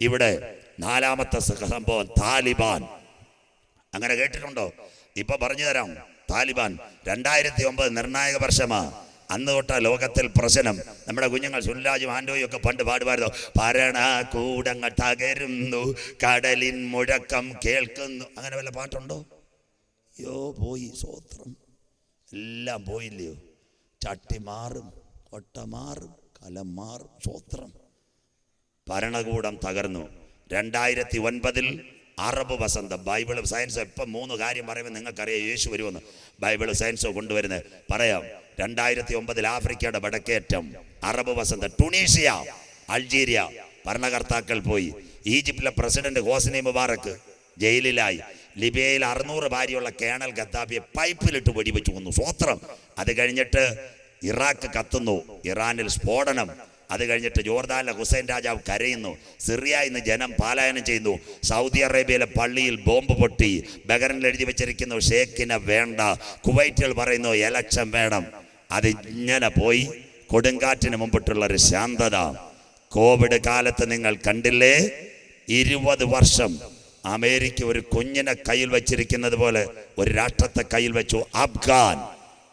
ഇവിടെ നാലാമത്തെ സംഭവം താലിബാൻ. അങ്ങനെ കേട്ടിട്ടുണ്ടോ? ഇപ്പൊ പറഞ്ഞു തരാം താലിബാൻ. രണ്ടായിരത്തി ഒമ്പത് നിർണായക വർഷമാ. അന്ന് തൊട്ട ലോകത്തിൽ പ്രശ്നം. നമ്മുടെ കുഞ്ഞുങ്ങൾ സുനിലാജും ആൻഡോയും ഒക്കെ പണ്ട് പാടുമായിരുന്നു. ഭരണ കൂടങ്ങൾ തകരുന്നു കടലിൻ മുഴക്കം കേൾക്കുന്നു. അങ്ങനെ വല്ല പാട്ടുണ്ടോ? യോ പോയി സ്വോത്രം. എല്ലാം പോയില്ലയോ? ചട്ടി മാറും കൊട്ട മാറും കലം മാറും സ്വോത്രം. ഭരണകൂടം തകർന്നു. രണ്ടായിരത്തി ഒൻപതിൽ അറബ് വസന്തം ബൈബിൾ സയൻസ് ഇപ്പം മൂന്ന് കാര്യം പറയുമ്പോൾ നിങ്ങൾക്കറിയാം യേശു വരുമെന്ന്. ബൈബിൾ സയൻസോ കൊണ്ടുവരുന്നത് പറയാം രണ്ടായിരത്തി ഒമ്പതിൽ ആഫ്രിക്കയുടെ വടക്കേറ്റം അറബ് വസന്തം ടുണീഷ്യ അൾജീരിയ ഭരണകർത്താക്കൾ പോയി. ഈജിപ്തിലെ പ്രസിഡന്റ് ഹോസ്നി മുബാറക്ക് ജയിലിലായി. ലിബിയയിൽ അറുന്നൂറ് ഭാര്യയുള്ള കേണൽ ഗദ്ദാഫിയെ പൈപ്പിലിട്ട് വെടിവെച്ചു കൊന്നു. സ്വോത്രം. അത് കഴിഞ്ഞിട്ട് ഇറാഖ് കത്തുന്നു. ഇറാനിൽ സ്ഫോടനം. അത് കഴിഞ്ഞിട്ട് ജോർദാനിലെ ഹുസൈൻ രാജാവ് കരയുന്നു. സിറിയ ഇന്ന് ജനം പാലായനം ചെയ്യുന്നു. സൗദി അറേബ്യയിലെ പള്ളിയിൽ ബോംബ് പൊട്ടി. ബഹറിനിൽ എഴുതി വെച്ചിരിക്കുന്നു ഷേഖിനെ വേണ്ട. കുവൈറ്റുകൾ പറയുന്നു എലക്ഷൻ വേണം. അതിങ്ങനെ പോയി. കൊടുങ്കാറ്റിന് മുമ്പിട്ടുള്ള ഒരു ശാന്തത. കോവിഡ് കാലത്ത് നിങ്ങൾ കണ്ടില്ലേ? ഇരുപത് വർഷം അമേരിക്ക ഒരു കുഞ്ഞിനെ കയ്യിൽ വെച്ചിരിക്കുന്നത് പോലെ ഒരു രാഷ്ട്രത്തെ കയ്യിൽ വെച്ചു. അഫ്ഗാൻ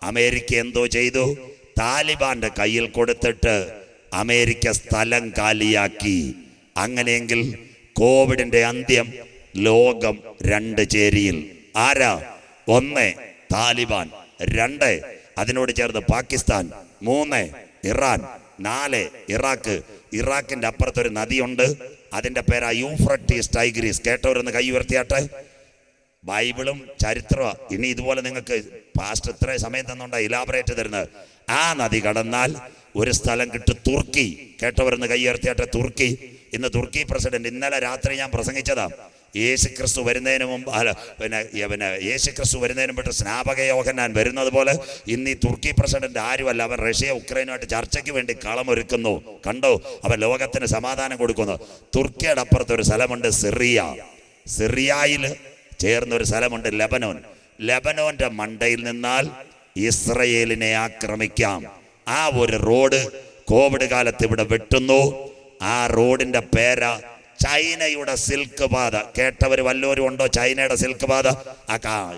അമേരിക്ക എന്തോ ചെയ്തു? താലിബാന്റെ കയ്യിൽ കൊടുത്തിട്ട് അമേരിക്ക സ്ഥലം കാലിയാക്കി. അങ്ങനെയെങ്കിൽ കോവിഡിന്റെ അന്ത്യം ലോകം രണ്ട് ചേരിയിൽ. ആരാ? ഒന്ന് താലിബാൻ. രണ്ട് അതിനോട് ചേർന്ന് പാകിസ്ഥാൻ. മൂന്ന് ഇറാൻ. നാല് ഇറാഖ്. ഇറാഖിന്റെ അപ്പുറത്തൊരു നദിയുണ്ട്. അതിന്റെ പേരാ യൂഫ്രട്ടീസ് ടൈഗ്രീസ്. കേട്ടവരൊന്ന് കൈ ഉയർത്തിയാട്ടെ. ബൈബിളും ചരിത്രവും. ഇനി ഇതുപോലെ നിങ്ങൾക്ക് പാസ്റ്റ് ഇത്രയും സമയം തന്നുകൊണ്ടാ ഇലാബറേറ്റ് തരുന്നത് ആ നദി കടന്നാൽ ഒരു സ്ഥലം കിട്ടു തുർക്കി. കേട്ടവരെന്ന് കൈയുയർത്തിയാട്ടെ തുർക്കി. ഇന്ന് തുർക്കി പ്രസിഡന്റ് ഇന്നലെ രാത്രി ഞാൻ പ്രസംഗിച്ചതാ. യേശു ക്രിസ്തു വരുന്നതിന് മുമ്പ് അല്ല പിന്നെ പിന്നെ യേശു ക്രിസ്തു വരുന്നതിന് മുമ്പ് സ്നാപക യോഹന്നാൻ വരുന്നത് പോലെ ഇന്ന് ഈ തുർക്കി പ്രസിഡന്റ് ആരുമല്ല അവൻ റഷ്യ ഉക്രൈനുമായിട്ട് ചർച്ചയ്ക്ക് വേണ്ടി കളമൊരുക്കുന്നു. കണ്ടോ? അവൻ ലോകത്തിന് സമാധാനം കൊടുക്കുന്നു. തുർക്കിയുടെ അപ്പുറത്ത് ഒരു സ്ഥലമുണ്ട് സിറിയ. സിറിയയിൽ ചേർന്ന ഒരു സ്ഥലമുണ്ട് ലെബനോൻ. ലെബനോന്റെ മണ്ടയിൽ നിന്നാൽ ഇസ്രയേലിനെ ആക്രമിക്കാം. ആ ഒരു റോഡ് കോവിഡ് കാലത്ത് ഇവിടെ വെട്ടുന്നു. ആ റോഡിന്റെ പേര ചൈനയുടെ സിൽക്ക് പാത. കേട്ടവർ വല്ലവരും ഉണ്ടോ ചൈനയുടെ സിൽക്ക് പാത? ആ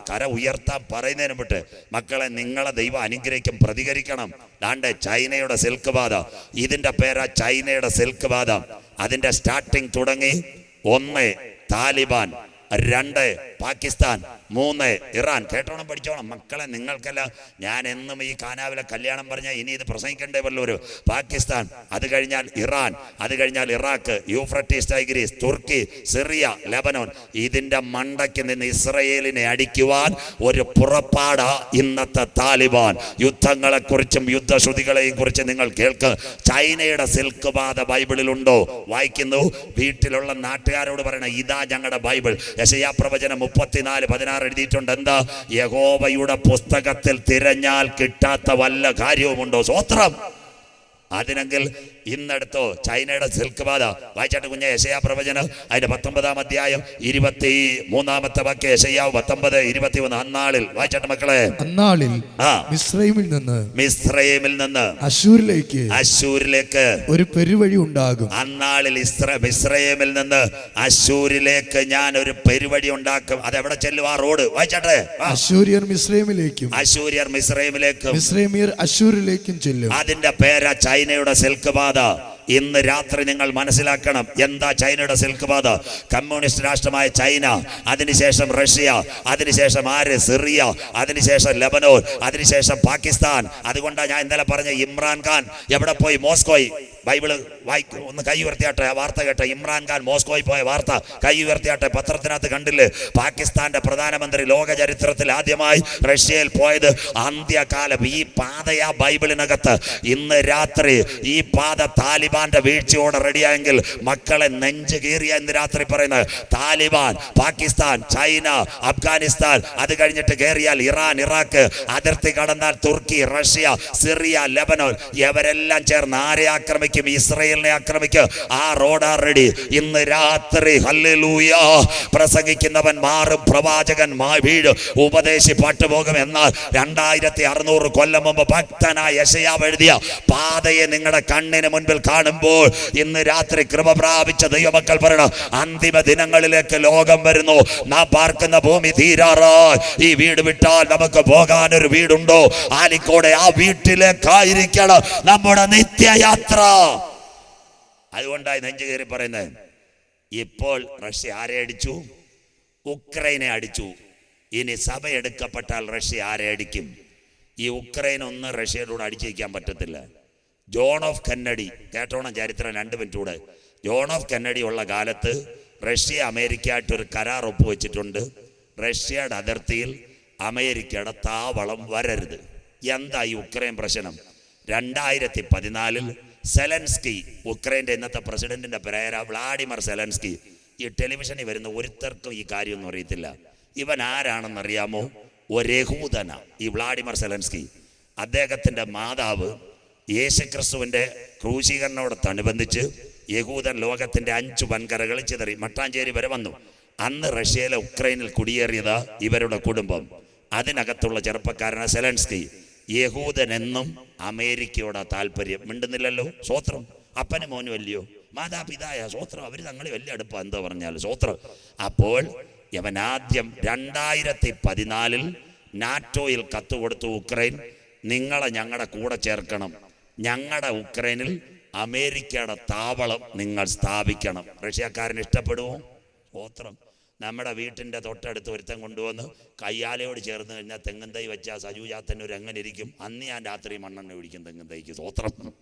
കര ഉയർത്താൻ പറയുന്നതിന് വിട്ട് മക്കളെ നിങ്ങളെ ദൈവം അനുഗ്രഹിക്കും പ്രതികരിക്കണം. ദാണ്ട് ചൈനയുടെ സിൽക്ക് പാത. ഇതിന്റെ പേരാ ചൈനയുടെ സിൽക്ക് പാത. അതിന്റെ സ്റ്റാർട്ടിങ് തുടങ്ങി ഒന്ന് താലിബാൻ രണ്ട് പാകിസ്ഥാൻ മൂന്ന്. ഇറാൻ കേട്ടോണം പഠിച്ചോണം. മക്കളെ നിങ്ങൾക്കല്ല ഞാൻ എന്നും ഈ കാനാവിലെ കല്യാണം പറഞ്ഞാൽ ഇനി ഇത് പ്രസംഗിക്കേണ്ടേ വല്ലൊരു പാകിസ്ഥാൻ അത് കഴിഞ്ഞാൽ ഇറാൻ അത് കഴിഞ്ഞാൽ Iraq Euphrates Tigris Turkey Syria Lebanon. ഇതിന്റെ മണ്ടയ്ക്ക് നിന്ന് ഇസ്രയേലിനെ അടിക്കുവാൻ ഒരു പുറപ്പാട ഇന്നത്തെ താലിബാൻ. യുദ്ധങ്ങളെക്കുറിച്ചും യുദ്ധശ്രുതികളെയും കുറിച്ച് നിങ്ങൾ കേൾക്ക്. ചൈനയുടെ സിൽക്ക് പാത ബൈബിളിലുണ്ടോ? വായിക്കുന്നു. വീട്ടിലുള്ള നാട്ടുകാരോട് പറയണം ഇതാ ഞങ്ങളുടെ ബൈബിൾ. യശയാ പ്രവചനം മുപ്പത്തിനാല് പതിനാറ് എഴുതിയിട്ടുണ്ട്. എന്താ? യഹോവയുടെ പുസ്തകത്തിൽ തിരഞ്ഞാൽ കിട്ടാത്ത വല്ല കാര്യവുമുണ്ടോ? സ്വത്രം അതിനെങ്കിൽ ഇന്നെടുത്തോ ചൈനയുടെ സിൽക്ക് പാത വായിച്ചാട്ട് കുഞ്ഞ യശയാ പ്രവചനം അതിന്റെ പത്തൊമ്പതാം അധ്യായം ഇരുപത്തി മൂന്നാമത്തെ വാക്യ യശയാവ് പത്തൊമ്പത് ഇരുപത്തി ഒന്ന് അന്നാളിൽ വായിച്ചാട്ട് മക്കളെ. അന്നാളിൽ ആ. മിസ്രൈമിൽ നിന്ന് മിശ്രൈമിൽ നിന്ന് അശൂരിലേക്ക് അശൂരിലേക്ക് ഒരു പെരുവഴി ഉണ്ടാകും. അന്നാളിൽ ഇസ്ര മിശ്രൈമിൽ നിന്ന് അശൂരിലേക്ക് ഞാൻ ഒരു പെരുവഴി ഉണ്ടാക്കും. അതെവിടെ ചെല്ലും? ആ റോഡ്. വായിച്ചാട്ടെ. അശൂര്യർ മിശ്രൈമിലേക്കും അശൂര്യർ മിശ്രൈമിലേക്കും മിശ്രൈമിയർ അശൂരിലേക്കും ചെല്ലും. അതിന്റെ പേരാ ചൈനയുടെ സിൽക്ക് പാത ഇന്ന് രാത്രി നിങ്ങൾ മനസ്സിലാക്കണം എന്താ ചൈനയുടെ സിൽക്ക് പാത കമ്മ്യൂണിസ്റ്റ് രാഷ്ട്രമായ ചൈന അതിനുശേഷം റഷ്യ അതിനുശേഷം ആര്? സിറിയ അതിനുശേഷം ലെബനോൻ അതിനുശേഷം പാകിസ്ഥാൻ. അതുകൊണ്ടാണ് ഞാൻ ഇന്നലെ പറഞ്ഞ ഇമ്രാൻഖാൻ. എവിടെ പോയി? മോസ്കോയി ബൈബിൾ വായിക്കും. ഒന്ന് കൈ ഉയർത്തിയാട്ടെ ആ വാർത്ത കേട്ടെ. ഇമ്രാൻഖാൻ മോസ്കോയിൽ പോയ വാർത്ത കൈ ഉയർത്തിയാട്ടെ. പത്രത്തിനകത്ത് കണ്ടില്ലേ? പാകിസ്ഥാന്റെ പ്രധാനമന്ത്രി ലോക ചരിത്രത്തിൽ ആദ്യമായി റഷ്യയിൽ പോയത് അന്ത്യകാലം. ഈ പാതയാ ബൈബിളിനകത്ത്. ഇന്ന് രാത്രി ഈ പാത താലിബാന്റെ വീഴ്ചയോടെ റെഡിയായെങ്കിൽ മക്കളെ നെഞ്ച് കീറിയ ഇന്ന് രാത്രി പറയുന്നത്. താലിബാൻ പാകിസ്ഥാൻ ചൈന അഫ്ഗാനിസ്ഥാൻ അത് കഴിഞ്ഞിട്ട് കയറിയാൽ ഇറാൻ ഇറാഖ് അതിർത്തി കടന്നാൽ തുർക്കി റഷ്യ സിറിയ ലെബനോൻ ഇവരെല്ലാം ചേർന്ന് ആരെ ആക്രമിക്കും? ആക്രമിക്കും. ഇസ്രയേലിനെ ആക്രമിക്കും. ആ റോഡാ റെഡി. ഇന്ന് രാത്രി ഹല്ലേലൂയ. പ്രസംഗിക്കുന്നവൻ മാറും പ്രവാചകൻ വീഴും. ഉപദേശി പാട്ടുപോകും എന്നാൽ രണ്ടായിരത്തി അറുന്നൂറ് കൊല്ലം മുമ്പ് ഭക്തനായ യശയാവ് എഴുതിയ പാതയെ നിങ്ങളുടെ കണ്ണിന് മുൻപിൽ കാണുമ്പോൾ ഇന്ന് രാത്രി കൃപ പ്രാപിച്ച ദൈവമക്കൾ പറയണം അന്തിമ ദിനങ്ങളിലേക്ക് ലോകം വരുന്നു. നാം പാർക്കുന്ന ഭൂമി തീരാറാ. ഈ വീട് വിട്ടാൽ നമുക്ക് പോകാൻ ഒരു വീടുണ്ടോ? ആലിക്കോടെ ആ വീട്ടിലേക്കായിരിക്കണം നമ്മുടെ നിത്യയാത്ര. അതുകൊണ്ടായി നെഞ്ചു കയറി പറയുന്നത്. ഇപ്പോൾ റഷ്യ ആരെ അടിച്ചു? ഉക്രൈനെ അടിച്ചു. ഇനി സഭ എടുക്കപ്പെട്ടാൽ റഷ്യ ആരെ അടിക്കും? ഈ ഉക്രൈൻ ഒന്ന് റഷ്യയുടെ കൂടെ അടിച്ചിരിക്കാൻ പറ്റത്തില്ല. ജോൺ ഓഫ് കന്നഡി കേട്ടോണം ചരിത്രം രണ്ട് മിനിറ്റ് കൂടെ. ജോൺ ഓഫ് കന്നഡി ഉള്ള കാലത്ത് റഷ്യ അമേരിക്കയായിട്ട് ഒരു കരാർ ഒപ്പുവെച്ചിട്ടുണ്ട്. റഷ്യയുടെ അതിർത്തിയിൽ അമേരിക്കയുടെ താവളം വരരുത്. എന്താ ഈ ഉക്രൈൻ പ്രശ്നം? രണ്ടായിരത്തി പതിനാലിൽ സെലൻസ്കി ഉക്രൈന്റെ ഇന്നത്തെ പ്രസിഡന്റിന്റെ പേര വ്ളാഡിമർ സെലൻസ്കി. ഈ ടെലിവിഷനിൽ വരുന്ന ഒരുത്തർക്കും ഈ കാര്യമൊന്നും അറിയത്തില്ല. ഇവൻ ആരാണെന്ന് അറിയാമോ ഒരേഹൂതന ഈ വ്ളാഡിമർ സെലൻസ്കി. അദ്ദേഹത്തിന്റെ മാതാവ് യേശുക്രിസ്തുവിന്റെ ക്രൂശീകരണത്തോടനുബന്ധിച്ച് യഹൂദൻ ലോകത്തിന്റെ അഞ്ച് വൻകരകളിൽ ചിതറി മട്ടാഞ്ചേരി വരെ വന്നു. അന്ന് റഷ്യയിലെ ഉക്രൈനിൽ കുടിയേറിയത് ഇവരുടെ കുടുംബം. അതിനകത്തുള്ള ചെറുപ്പക്കാരനാണ് സെലൻസ്കി. യഹൂദൻ എന്നും അമേരിക്കയോടാ താല്പര്യം. മിണ്ടുന്നില്ലല്ലോ? സ്വോത്രം. അപ്പനും മോനും അല്ലയോ? മാതാപിതായ സ്വോത്രം. അവർ തങ്ങളെ വലിയ അടുപ്പം. എന്താ പറഞ്ഞാൽ സ്വോത്രം. അപ്പോൾ ഇവൻ ആദ്യം രണ്ടായിരത്തി പതിനാലിൽ നാറ്റോയിൽ കത്ത് കൊടുത്തു ഉക്രൈൻ. നിങ്ങളെ ഞങ്ങളുടെ കൂടെ ചേർക്കണം. ഞങ്ങളുടെ ഉക്രൈനിൽ അമേരിക്കയുടെ താവളം നിങ്ങൾ സ്ഥാപിക്കണം. റഷ്യക്കാരൻ ഇഷ്ടപ്പെടുമോ സ്വോത്രം. നമ്മുടെ വീട്ടിന്റെ തൊട്ടടുത്ത് ഒരുത്തൻ കൊണ്ടുവന്ന് കയ്യാലയോട് ചേർന്ന് കഴിഞ്ഞാൽ തെങ്ങൻ തൈ വെച്ചാൽ സജുജാത്തന്നൂർ എങ്ങനെ ഇരിക്കും. അന്ന് ഞാൻ രാത്രി മണ്ണെണ്ണ ഒഴിക്കും തെങ്ങൻ തൈക്ക്. സ്വോത്രം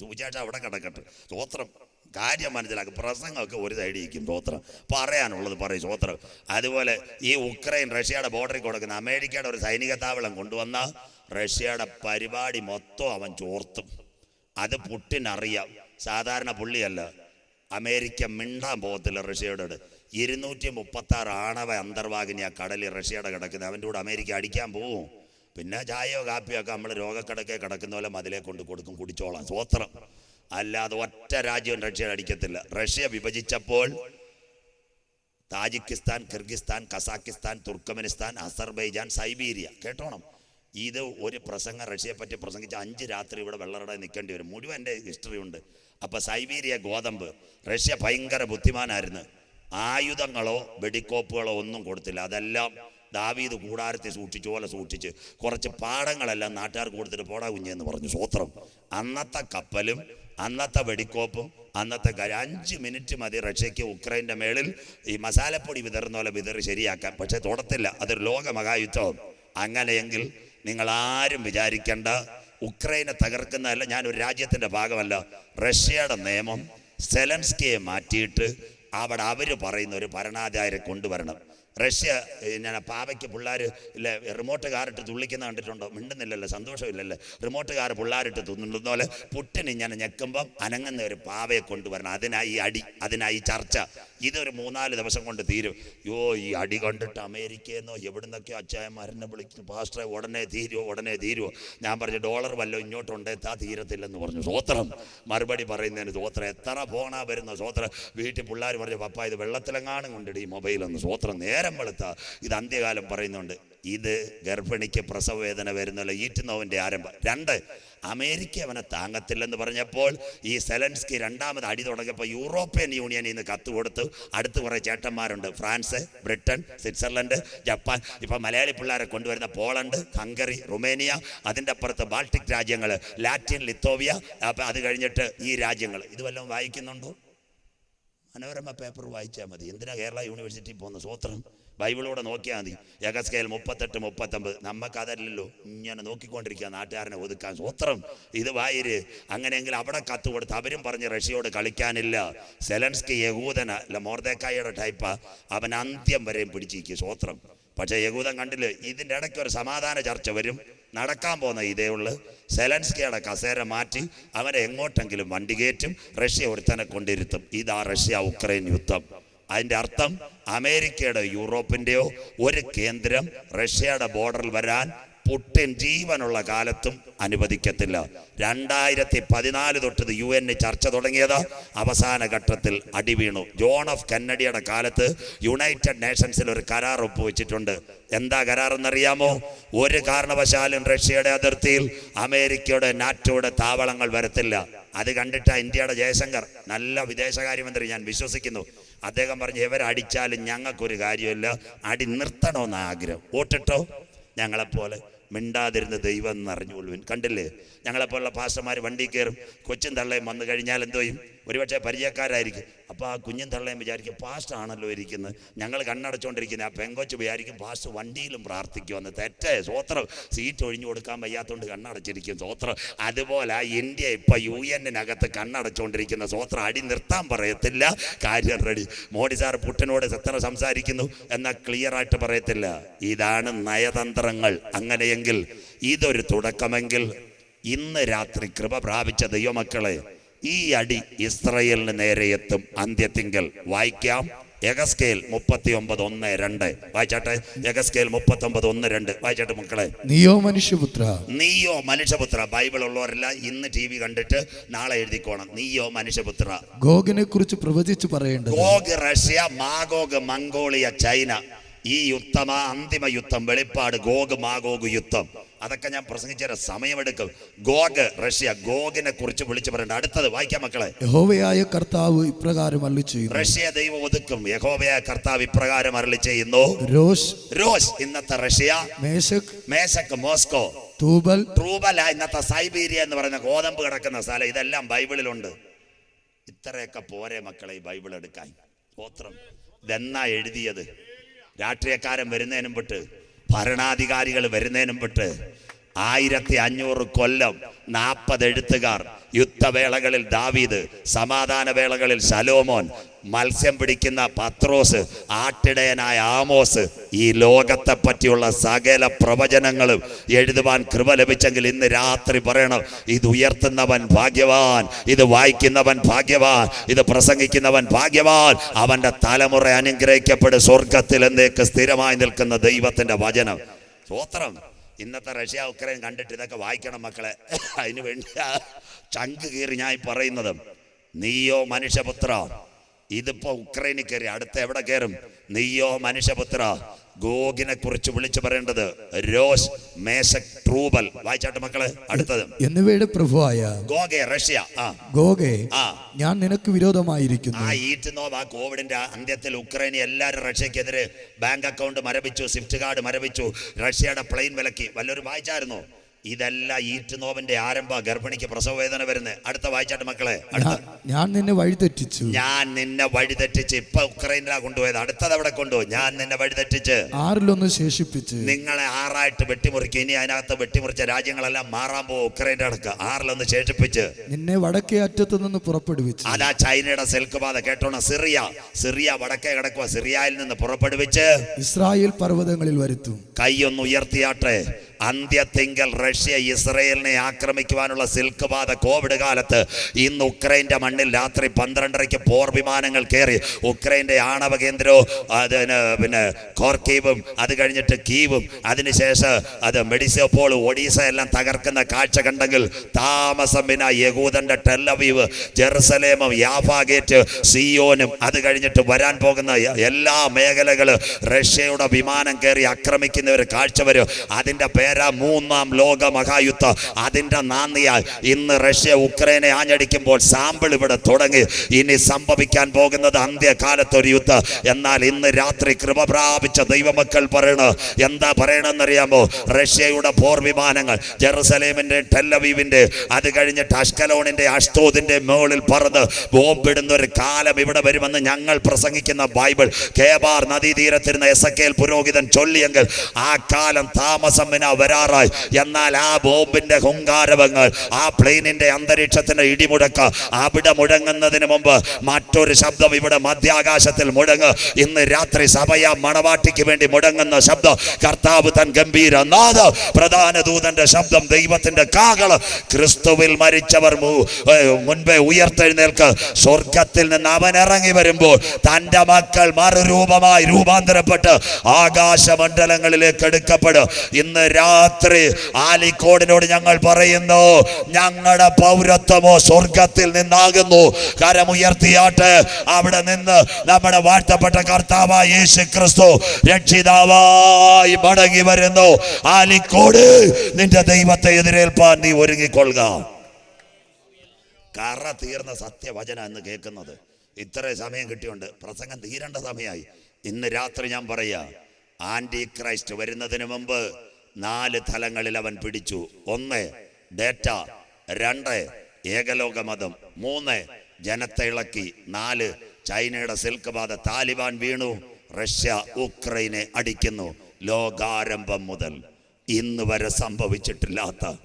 സൂചാട്ട അവിടെ കിടക്കട്ടെ. സ്വോത്രം കാര്യം മനസ്സിലാക്കും. പ്രസംഗമൊക്കെ ഒരു സൈഡിൽ ഇരിക്കും. സ്വോത്രം പറയാനുള്ളത് പറയും സ്വോത്രം അതുപോലെ ഈ ഉക്രൈൻ റഷ്യയുടെ ബോർഡറിൽ കൊടുക്കുന്ന അമേരിക്കയുടെ ഒരു സൈനിക താവളം കൊണ്ടുവന്ന റഷ്യയുടെ പരിപാടി മൊത്തം അവൻ ചോർത്തും. അത് പുട്ടിനറിയാം. സാധാരണ പുള്ളിയല്ല. അമേരിക്ക മിണ്ടാൻ പോകത്തില്ല റഷ്യയോട് ഇരുന്നൂറ്റി മുപ്പത്തി ആറ് ആണവ അന്തർവാഹിനി ആ കടലിൽ റഷ്യയുടെ കിടക്കുന്നത്. അവന്റെ കൂടെ അമേരിക്ക അടിക്കാൻ പോവും. പിന്നെ ചായയോ കാപ്പിയോ ഒക്കെ നമ്മൾ രോഗക്കിടക്കെ കിടക്കുന്ന പോലെ മതിലേ കൊണ്ട് കൊടുക്കും കുടിച്ചോളാം. സ്വോത്രം. അല്ലാതെ ഒറ്റ രാജ്യവും റഷ്യ അടിക്കത്തില്ല. Russia വിഭജിച്ചപ്പോൾ Tajikistan Kyrgyzstan Kazakhstan Turkmenistan Azerbaijan Siberia. കേട്ടോണം? ഇത് ഒരു പ്രസംഗം റഷ്യയെ പറ്റി പ്രസംഗിച്ച അഞ്ച് രാത്രി ഇവിടെ വെള്ളറടെ നിൽക്കേണ്ടി വരും. മുഴുവൻ എന്റെ ഹിസ്റ്ററി ഉണ്ട്. അപ്പോൾ സൈബീരിയ ഗോതമ്പ്. റഷ്യ ഭയങ്കര ബുദ്ധിമാനായിരുന്നു. ആയുധങ്ങളോ വെടിക്കോപ്പുകളോ ഒന്നും കൊടുത്തില്ല. അതെല്ലാം ദാവീദ് കൂടാരത്തെ സൂക്ഷിച്ചു പോലെ സൂക്ഷിച്ച് കുറച്ച് പാടങ്ങളെല്ലാം നാട്ടുകാർക്ക് കൊടുത്തിട്ട് പോടാ കുഞ്ഞെന്ന് പറഞ്ഞു സ്വോത്രം അന്നത്തെ കപ്പലും അന്നത്തെ വെടിക്കോപ്പും അന്നത്തെ അഞ്ച് മിനിറ്റ് മതി റഷ്യക്ക് ഉക്രൈന്റെ മേളിൽ ഈ മസാലപ്പൊടി വിതറുന്ന പോലെ വിതറി ശരിയാക്കാൻ. പക്ഷെ തുടത്തില്ല. അതൊരു ലോക മഹായുദ്ധം. അങ്ങനെയെങ്കിൽ നിങ്ങൾ ആരും വിചാരിക്കേണ്ട. ഉക്രൈനെ തകർക്കുന്നതല്ല ഞാൻ ഒരു രാജ്യത്തിന്റെ ഭാഗമല്ല. റഷ്യയുടെ നിയമം സെലൻസ്കിയെ മാറ്റിയിട്ട് അവിടെ അവർ പറയുന്ന ഒരു ഭരണാചാര്യ കൊണ്ടുവരണം. റഷ്യ ഞാൻ പാവയ്ക്ക് പിള്ളേർ ഇല്ല റിമോട്ട് കാറിട്ട് തുള്ളിക്കുന്ന കണ്ടിട്ടുണ്ടോ? മിണ്ടുന്നില്ലല്ലോ സന്തോഷമില്ലല്ലോ. റിമോട്ട് കാർ പിള്ളേരിട്ട് തുന്നുന്ന പോലെ പുട്ടിന് ഇങ്ങനെ ഞെക്കുമ്പം അനങ്ങുന്ന ഒരു പാവയെ കൊണ്ടുവരണം. അതിനായി അടി അതിനായി ചർച്ച. ഇതൊരു മൂന്നാൽ ദിവസം കൊണ്ട് തീരും. യോ ഈ അടി കണ്ടിട്ട് അമേരിക്കയെന്നോ എവിടുന്നൊക്കെ അച്ചായന്മാരെന്നെ വിളിക്കുന്നു. പാസ്റ്ററെ ഉടനെ തീരുമോ ഉടനെ തീരുമോ ഞാൻ പറഞ്ഞു ഡോളർ വല്ലോ ഇങ്ങോട്ടുണ്ട് എത്താ തീരത്തില്ലെന്ന് പറഞ്ഞു. സ്വോത്രം മറുപടി പറയുന്നതിന് സ്വോത്രം എത്ര ഫോണാ വരുന്ന സ്വോത്രം വീട്ടിൽ പിള്ളേർ പറഞ്ഞു പപ്പ ഇത് വെള്ളത്തിലെങ്ങാനും കൊണ്ടിട്ട് ഈ മൊബൈലൊന്ന്. സ്വോത്രം നേരം വെളുത്ത. ഇത് അന്ത്യകാലം പറയുന്നുണ്ട്. ഇത് ഗർഭിണിക്ക് പ്രസവ വേദന വരുന്നല്ലോ ഈറ്റുന്നവന്റെ ആരംഭം. രണ്ട് അമേരിക്ക അവനെ താങ്ങത്തില്ലെന്ന് പറഞ്ഞപ്പോൾ ഈ സെലൻസ്കി രണ്ടാമത് അടി തുടങ്ങിയപ്പോൾ യൂറോപ്യൻ യൂണിയനിൽ നിന്ന് കത്ത് കൊടുത്തു. അടുത്ത് കുറേ ചേട്ടന്മാരുണ്ട്. France Britain Switzerland Japan. ഇപ്പം മലയാളി പിള്ളേരെ കൊണ്ടുവരുന്ന പോളണ്ട് ഹംഗറി റുമേനിയ അതിന്റെ അപ്പുറത്ത് ബാൾട്ടിക് രാജ്യങ്ങൾ ലാറ്റിൻ ലിത്തോവിയ അപ്പം അത് കഴിഞ്ഞിട്ട് ഈ രാജ്യങ്ങൾ. ഇത് വല്ലതും വായിക്കുന്നുണ്ടോ? മനോരമ പേപ്പർ വായിച്ചാൽ മതി. എന്തിനാ കേരള യൂണിവേഴ്സിറ്റി പോകുന്ന സ്വോത്രം ബൈബിളൂടെ നോക്കിയാൽ മതി. യഗസ്കേൽ മുപ്പത്തെട്ട് മുപ്പത്തൊമ്പത്. നമുക്ക് അതല്ലല്ലോ ഇങ്ങനെ നോക്കിക്കൊണ്ടിരിക്കുക നാട്ടുകാരനെ ഒതുക്കാൻ. സ്വത്രം ഇത് വായിര്. അങ്ങനെയെങ്കിൽ അവിടെ കത്ത് കൊടുത്ത് അവരും പറഞ്ഞ് റഷ്യയോട് കളിക്കാനില്ല. സെലൻസ്കി യഹൂദന അല്ല മോർദേക്കായുടെ ടൈപ്പാ അവൻ അന്ത്യം വരെയും പിടിച്ചിരിക്കും. സ്വോത്രം പക്ഷേ യഹൂദൻ കണ്ടില്ല? ഇതിന്റെ ഇടയ്ക്ക് ഒരു സമാധാന ചർച്ച വരും. നടക്കാൻ പോകുന്ന ഇതേ ഉള്ളു. സെലൻസ്കിയുടെ കസേര മാറ്റി അവരെ എങ്ങോട്ടെങ്കിലും വണ്ടി കയറ്റും. റഷ്യ ഒരുത്തനെ കൊണ്ടിരുത്തും. ഇതാ റഷ്യ ഉക്രൈൻ യുദ്ധം. അതിന്റെ അർത്ഥം അമേരിക്കയുടെ യൂറോപ്പിന്റെയോ ഒരു കേന്ദ്രം റഷ്യയുടെ ബോർഡറിൽ വരാൻ പുട്ടിൻ ജീവനുള്ള കാലത്തും അനുവദിക്കത്തില്ല. രണ്ടായിരത്തി പതിനാല് തൊട്ട് യു എൻ ചർച്ച തുടങ്ങിയത് അവസാന ഘട്ടത്തിൽ അടിവീണു ജോൺ ഓഫ് കന്നഡിയുടെ കാലത്ത് യുണൈറ്റഡ് നേഷൻസിൽ ഒരു കരാർ ഒപ്പുവെച്ചിട്ടുണ്ട്. എന്താ കരാർ എന്നറിയാമോ? ഒരു കാരണവശാലും റഷ്യയുടെ അതിർത്തിയിൽ അമേരിക്കയുടെ നാറ്റോയുടെ താവളങ്ങൾ വരത്തില്ല. അത് കണ്ടിട്ട് ഇന്ത്യയുടെ ജയശങ്കർ നല്ല വിദേശകാര്യമന്ത്രി ഞാൻ വിശ്വസിക്കുന്നു. അദ്ദേഹം പറഞ്ഞു ഇവരടിച്ചാലും ഞങ്ങൾക്കൊരു കാര്യമില്ല. അടി നിർത്തണമെന്ന് ആഗ്രഹം. വോട്ടിട്ടോ? ഞങ്ങളെപ്പോലെ മിണ്ടാതിരുന്ന ദൈവം എന്ന് എന്നറിഞ്ഞുകൊള്ളുവിൻ. കണ്ടില്ലേ? ഞങ്ങളെപ്പോലുള്ള പാസ്റ്റർമാർ വണ്ടി കയറും കൊച്ചും തള്ളയും വന്നു കഴിഞ്ഞാൽ എന്തോയും? ഒരുപക്ഷെ പരിചയക്കാരായിരിക്കും. അപ്പോൾ ആ കുഞ്ഞൻ തള്ളയും വിചാരിക്കും പാസ്റ്റ് ആണല്ലോ ഇരിക്കുന്നത്. ഞങ്ങൾ കണ്ണടച്ചുകൊണ്ടിരിക്കുന്നത് ആ പെങ്കൊച്ച് വിചാരിക്കും പാസ്റ്റ് വണ്ടിയിലും പ്രാർത്ഥിക്കുമെന്ന് തെറ്റേ സ്വോത്രം. സീറ്റ് ഒഴിഞ്ഞു കൊടുക്കാൻ വയ്യാത്തതുകൊണ്ട് കണ്ണടച്ചിരിക്കും സ്വോത്രം. അതുപോലെ ഇന്ത്യ ഇപ്പം യു എന്നിനകത്ത് കണ്ണടച്ചുകൊണ്ടിരിക്കുന്ന സ്വോത്രം. അടി നിർത്താൻ പറയത്തില്ല. കാര്യം റെഡി. മോഡി സാർ പുട്ടിനോട് എത്ര സംസാരിക്കുന്നു എന്നാൽ ക്ലിയർ ആയിട്ട് പറയത്തില്ല. ഇതാണ് നയതന്ത്രങ്ങൾ. അങ്ങനെയെങ്കിൽ ഇതൊരു തുടക്കമെങ്കിൽ ഇന്ന് രാത്രി കൃപ പ്രാപിച്ച ദൈവമക്കളെ ഈ അടി ഇസ്രയേലിന് നേരെ എത്തും. അന്ത്യത്തിങ്കൽ വായിക്കാം. യഗസ്കേൽ മുപ്പത്തി ഒമ്പത് ഒന്ന് രണ്ട്. വായിച്ചാട്ടെ. യഗസ്കേൽ മുപ്പത്തി ഒമ്പത് ഒന്ന് രണ്ട്. വായിച്ചാട്ടെ മക്കളെ. നീയോ മനുഷ്യപുത്ര? നീയോ മനുഷ്യപുത്ര. ബൈബിൾ ഉള്ളവരല്ല. ഇന്ന് ടി വി കണ്ടിട്ട് നാളെ എഴുതിക്കോണം. നീയോ മനുഷ്യപുത്ര. ഗോഗിനെ കുറിച്ച് പ്രവചിച്ചു പറയേണ്ടത് Gog Russia Magog Mongolia China. ഈ യുദ്ധം ആ അന്തിമ യുദ്ധം. വെളിപ്പാട് ഗോഗ് മാഗോഗ് യുദ്ധം. അതൊക്കെ ഞാൻ പ്രസംഗിച്ച സമയമെടുക്കും. Gogh Russia. ഗോഗിനെ കുറിച്ച് വിളിച്ചു പറയണ്ട. അടുത്തത് വായിക്കാം മക്കളെ. യഹോവയായ കർത്താവ് ഇപ്രകാരം അരളി ചെയ്യുന്നു. റഷ്യ ദൈവം ഒതുക്കും. യഹോവയായ കർത്താവ് ഇപ്രകാരം അരളി ചെയ്യുന്നു. റോസ് ഇന്നത്തെ റഷ്യ. Meshach മേശക്ക് Moscow. ട്രൂബൽ ട്രൂബൽ ഇന്നത്തെ സൈബീരിയ എന്ന് പറയുന്ന ഗോതമ്പ് കിടക്കുന്ന സ്ഥലം. ഇതെല്ലാം ബൈബിളിലുണ്ട്. ഇത്രയൊക്കെ പോരെ മക്കളെ ഈ ബൈബിൾ എടുക്കാൻ. സ്തോത്രം ഇതെന്നാ എഴുതിയത്? രാഷ്ട്രീയക്കാരൻ വരുന്നതിനും വിട്ട് ഭരണാധികാരികൾ വരുന്നതിനും വിട്ട് ആയിരത്തി അഞ്ഞൂറ് കൊല്ലം നാൽപ്പത് എഴുത്തുകാർ യുദ്ധവേളകളിൽ ദാവീദ് സമാധാന വേളകളിൽ ശലോമോൻ മത്സ്യം പിടിക്കുന്ന പത്രോസ് ആട്ടിടയനായ ആമോസ് ഈ ലോകത്തെ പറ്റിയുള്ള സകല പ്രവചനങ്ങളും എഴുതുവാൻ കൃപ ലഭിച്ചെങ്കിൽ ഇന്ന് രാത്രി പറയണം ഇത് ഉയർത്തുന്നവൻ ഭാഗ്യവാൻ ഇത് വായിക്കുന്നവൻ ഭാഗ്യവാൻ ഇത് പ്രസംഗിക്കുന്നവൻ ഭാഗ്യവാൻ അവന്റെ തലമുറ അനുഗ്രഹിക്കപ്പെടും സ്വർഗത്തിൽ എന്നേക്ക് സ്ഥിരമായി നിൽക്കുന്ന ദൈവത്തിന്റെ വചനം. സ്വോത്രം ഇന്നത്തെ റഷ്യ ഉക്രൈൻ കണ്ടിട്ട് ഇതൊക്കെ വായിക്കണം മക്കളെ. അതിനു വേണ്ടി ചങ്ക് കീറി ഞാൻ പറയുന്നത്. നീയോ മനുഷ്യപുത്ര ഇതിപ്പോ ഉക്രൈനിൽ കയറി അടുത്ത എവിടെ കയറും? നീയോ മനുഷ്യപുത്ര ഗോഗിനെ കുറിച്ച് വിളിച്ചു പറയേണ്ടത് രോസ് മേസക് ട്രൂബൽ. വായിച്ചാട്ട് മക്കളെ അടുത്തത്. എന്നിവയുടെ പ്രഭുവായ ഗോഗെ റഷ്യ. ആ. ഗോഗെ ആ. ഞാൻ നിനക്ക് വിരോധമായിരിക്കുന്നു. ആ ഈറ്റ് നോവ് ആ കോവിഡിന്റെ അന്ത്യത്തിൽ ഉക്രൈനി എല്ലാവരും റഷ്യക്കെതിരെ ബാങ്ക് അക്കൗണ്ട് മരവിച്ചു സ്വിഫ്റ്റ് കാർഡ് മരവിച്ചു റഷ്യയുടെ പ്ലെയിൻ വിലക്കി. വല്ലൊരു വായിച്ചായിരുന്നോ ഇതെല്ലാം ഈറ്റ് നോവിന്റെ ആരംഭ ഗർഭിണിക്ക് പ്രസവ വേദന വരുന്നത്. അടുത്ത വായിച്ചാട്ട് മക്കളെ ഞാൻ നിന്നെ വഴിതെറ്റിച്ചു. ഞാൻ നിന്നെ വഴിതെറ്റിച്ച് ഇപ്പൊ ഉക്രൈനിലാ കൊണ്ടുപോയത്. അടുത്തത് അവിടെ കൊണ്ടുപോയി ഞാൻ നിന്നെ വഴിതെറ്റിച്ച് ആറിലൊന്ന് ശേഷിപ്പിച്ച്. നിങ്ങളെ ആറായിട്ട് വെട്ടിമുറിക്കും. ഇനി അതിനകത്ത് വെട്ടിമുറിച്ച രാജ്യങ്ങളെല്ലാം മാറാൻ പോകും ഉക്രൈന്റെ അടക്ക്. ആറിലൊന്ന് ശേഷിപ്പിച്ച്. നിന്നെ വടക്കേ അറ്റത്ത് നിന്ന് പുറപ്പെടുവിച്ചു. അതാ ചൈനയുടെ സെൽക്ക് പാത. കേട്ടോണം? സിറിയ. സിറിയ വടക്കേ കിടക്കുക സിറിയയിൽ നിന്ന് പുറപ്പെടുവിച്ച്. ഇസ്രായേൽ പർവതങ്ങളിൽ വരുത്തും. ഒന്ന് ഉയർത്തിയാട്ടെ. അന്ത്യത്തിങ്കൽ റഷ്യ ഇസ്രയേലിനെ ആക്രമിക്കുവാനുള്ള സിൽക്ക് പാത കോവിഡ് കാലത്ത് ഇന്ന് ഉക്രൈന്റെ മണ്ണിൽ രാത്രി പന്ത്രണ്ടരയ്ക്ക് പോർ വിമാനങ്ങൾ കയറി ഉക്രൈന്റെ ആണവ കേന്ദ്രവും അതിന് പിന്നെ കോർക്കീവും അത് കഴിഞ്ഞിട്ട് കീവും അതിനുശേഷം അത് മെഡിസോപ്പോൾ ഒഡീസ എല്ലാം തകർക്കുന്ന കാഴ്ച കണ്ടെങ്കിൽ താമസം പിന്നെ യഹൂദന്റെ ടെല്ലവീവ് ജെറുസലേമും യാഫാഗേറ്റ് സിയോനും അത് കഴിഞ്ഞിട്ട് വരാൻ പോകുന്ന എല്ലാ മേഖലകളും റഷ്യയുടെ വിമാനം കയറി ആക്രമിക്കുന്ന ഒരു കാഴ്ച വരും. അതിന്റെ മൂന്നാം ലോക മഹായുദ്ധം അതിന്റെ നാന്ദിയാൽ ഇന്ന് റഷ്യ ഉക്രൈനെ ആഞ്ഞടിക്കുമ്പോൾ സാമ്പിൾ ഇവിടെ തുടങ്ങി. ഇനി സംഭവിക്കാൻ പോകുന്നത് അന്ത്യകാലത്തൊരു യുദ്ധം. എന്നാൽ ഇന്ന് രാത്രി കൃപ പ്രാപിച്ച ദൈവമക്കൾ പറയണ. എന്താ പറയണമെന്നറിയാമോ റഷ്യയുടെ പോർ വിമാനങ്ങൾ ജെറുസലേമിന്റെ ടെല്ലവീവിന്റെ അത് കഴിഞ്ഞിട്ട് അഷ്കലോണിന്റെ അഷ്തോതിന്റെ മുകളിൽ പറന്ന് ബോംബിടുന്ന ഒരു കാലം ഇവിടെ വരുമെന്ന് ഞങ്ങൾ പ്രസംഗിക്കുന്ന ബൈബിൾ. കേബാർ നദീതീരത്തിരുന്ന എസ് പുരോഹിതൻ ചൊല്ലിയെങ്കിൽ ആ കാലം താമസം വരാറായി. എന്നാൽ ആ ബോംബിന്റെ ഹുങ്കാരവങ്ങൾ ആ പ്ലെയിനിന്റെ അന്തരീക്ഷത്തിന്റെ ഇടിമുടക്ക അവിടെ മുഴങ്ങുന്നതിന് മുമ്പ് മറ്റൊരു ശബ്ദം ഇവിടെ മധ്യാകാശത്തിൽ മുഴങ്ങ്. ഇന്ന് രാത്രി സഭയ മണവാട്ടിക്ക് വേണ്ടി മുടങ്ങുന്ന ശബ്ദം കർത്താവ് തൻ ഗംഭീര നാഥ പ്രധാന ദൂതന്റെ ശബ്ദം ദൈവത്തിന്റെ കാകൾ ക്രിസ്തുവിൽ മരിച്ചവർ മുൻപേ ഉയർത്തെഴുന്നേൽക്ക് സ്വർഗത്തിൽ നിന്ന് അവൻ ഇറങ്ങി വരുമ്പോൾ തന്റെ മക്കൾ മറുരൂപമായി രൂപാന്തരപ്പെട്ട് ആകാശമണ്ഡലങ്ങളിലേക്ക് എടുക്കപ്പെടും. ഇന്ന് രാ രാത്രി ആലിക്കോടിനോട് ഞങ്ങൾ പറയുന്നു ഞങ്ങളുടെ പൗരത്വമോ സ്വർഗത്തിൽ നിന്നാകുന്നു. കരമുയർത്തിയാട്ട് അവിടെ നിന്ന് നമ്മുടെ വാഴ്ത്തപ്പെട്ട കർത്താവായ യേശു ക്രിസ്തു രക്ഷിതാവായി മടങ്ങി വരുന്നു. ആലിക്കോട് നിന്റെ ദൈവത്തെ എതിരേൽപ്പാൻ നീ ഒരുങ്ങിക്കൊള്ളുക. കറ തീർന്ന സത്യവചന എന്ന് കേൾക്കുന്നത്. ഇത്ര സമയം കിട്ടിയുണ്ട് പ്രസംഗം തീരേണ്ട സമയമായി. ഇന്ന് രാത്രി ഞാൻ പറയാ ആന്റി ക്രൈസ്റ്റ് വരുന്നതിന് മുമ്പ് നാല് തലങ്ങളിൽ അവൻ പിടിച്ചു. ഒന്ന് ഡേറ്റ. രണ്ട് ഏകലോക മതം മൂന്ന് ജനത്തെ ഇളക്കി. നാല് ചൈനയുടെ സിൽക്ക് പാത താലിബാൻ വീണു. റഷ്യ ഉക്രൈനെ അടിക്കുന്നു. ലോകാരംഭം മുതൽ ഇന്ന് വരെ സംഭവിച്ചിട്ടില്ലാത്ത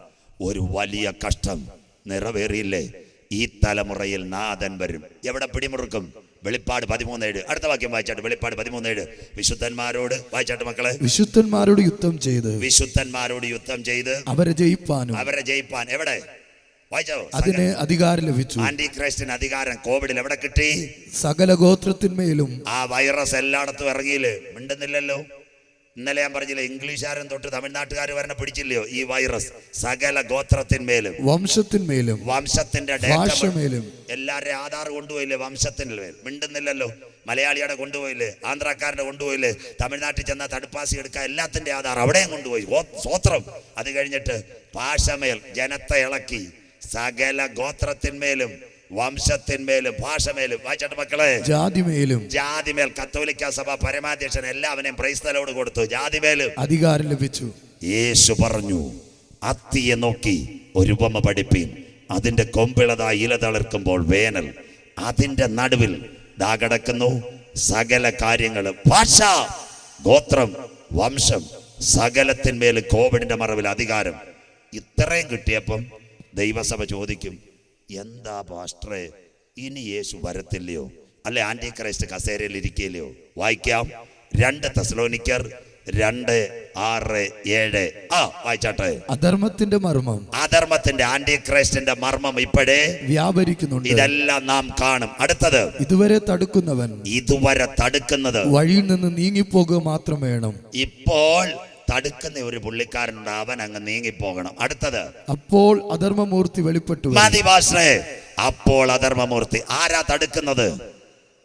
ഒരു വലിയ കഷ്ടം നിറവേറിയില്ലേ? ഈ തലമുറയിൽ നാഥൻ വരും. എവിടെ പിടിമുറുക്കും? വെളിപ്പാട് പതിമൂന്നേഴ് അടുത്ത വാക്യം വായിച്ചാട്ട് വെളിപ്പാട് പതിമൂന്നേഴ് വിശുദ്ധന്മാരോട് വായിച്ചാട്ട് മക്കളെ. വിശുദ്ധന്മാരോട് യുദ്ധം ചെയ്ത് വിശുദ്ധന്മാരോട് യുദ്ധം ചെയ്ത് അവരെ ജയിപ്പാനും അവരെ ജയിപ്പാൻ. എവിടെ? വായിച്ചോ? അതിന് അധികാരം ലഭിച്ചു. ആന്റി ക്രൈസ്റ്റിന് അധികാരം. കോവിഡിൽ എവിടെ കിട്ടി? സകല ഗോത്രത്തിന്മേലും ആ വൈറസ് എല്ലായിടത്തും ഇറങ്ങിയില്ലേ? മിണ്ടുന്നില്ലല്ലോ. ഇന്നലെ ഞാൻ പറഞ്ഞില്ലേ ഇംഗ്ലീഷുകാരൻ തൊട്ട് തമിഴ്നാട്ടുകാർ വരെ പിടിച്ചില്ലയോ ഈ വൈറസ് സകല ഗോത്രത്തിന്മേലും. വംശത്തിന്മേലും. വംശത്തിന്റെ ഡേറ്റ ഭാഷമേലും. എല്ലാവരുടെയും ആധാർ കൊണ്ടുപോയില്ലേ വംശത്തിന്റെ മേൽ മിണ്ടുന്നില്ലല്ലോ. മലയാളിയുടെ കൊണ്ടുപോയില്ലേ? ആന്ധ്രാക്കാരുടെ കൊണ്ടുപോയില്ലേ? തമിഴ്നാട്ടിൽ ചെന്ന തടുപ്പാസി എടുക്കാൻ എല്ലാത്തിന്റെ ആധാർ അവിടെയും കൊണ്ടുപോയി. സ്വത്രം. അത് കഴിഞ്ഞിട്ട് ഭാഷമേൽ ജനത്തെ ഇളക്കി. സകല ഗോത്രത്തിന്മേലും വംശത്തിന്മേലും ഭാഷമേലും. വായിച്ചോട്ടെ മക്കളെ. ജാതിമേലും. ജാതിമേൽ കത്തോലിക്ക സഭ പരമാധ്യക്ഷൻ എല്ലാവരെയും പ്രൈസ്തലോട് കൊടുത്തു. ജാതിമേലും അധികാരം ലഭിച്ചു. യേശു പറഞ്ഞു അത്തിയെ നോക്കി ഒരു ഉപമ പഠിപ്പീൻ. അതിന്റെ കൊമ്പിളത ഇല തളിർക്കുമ്പോൾ വേനൽ. അതിന്റെ നടുവിൽ ദാ കിടക്കുന്നു സകല കാര്യങ്ങളും. ഭാഷ ഗോത്രം വംശം സകലത്തിന്മേൽ കോവിഡിന്റെ മറവിൽ അധികാരം. ഇത്രയും കിട്ടിയപ്പം ദൈവസഭ ചോദിക്കും എന്താ പാസ്റ്ററെ? ഇനി യേശു വരത്തില്ലയോ? അല്ലെ ആന്റി ക്രൈസ്റ്റ് കസേരയിൽ ഇരിക്കില്ലയോ വായിക്കാം. രണ്ട് തെസലോനിക്കർ രണ്ട് ആറ് ഏഴ്. ആ വായിച്ചാട്ടെ. അധർമ്മത്തിന്റെ മർമ്മം. അധർമ്മത്തിന്റെ ആന്റി ക്രൈസ്റ്റിന്റെ മർമ്മം ഇപ്പോഴേ വ്യാപരിക്കുന്നുണ്ട്. ഇതെല്ലാം നാം കാണും. അടുത്തത്. ഇതുവരെ തടുക്കുന്നവൻ ഇതുവരെ തടുക്കുന്നത് വഴിയിൽ നിന്ന് നീങ്ങിപ്പോകുക മാത്രം വേണം. ഇപ്പോൾ തടുക്കുന്ന ഒരു പുള്ളിക്കാരനുണ്ട്. അവൻ അങ്ങ് നീങ്ങിപ്പോകണം. അടുത്തത്. അപ്പോൾ അധർമ്മമൂർത്തി വെളിപ്പെട്ടു. മതി ഭാഷേ അപ്പോൾ അധർമ്മമൂർത്തി. ആരാ തടുക്കുന്നത്?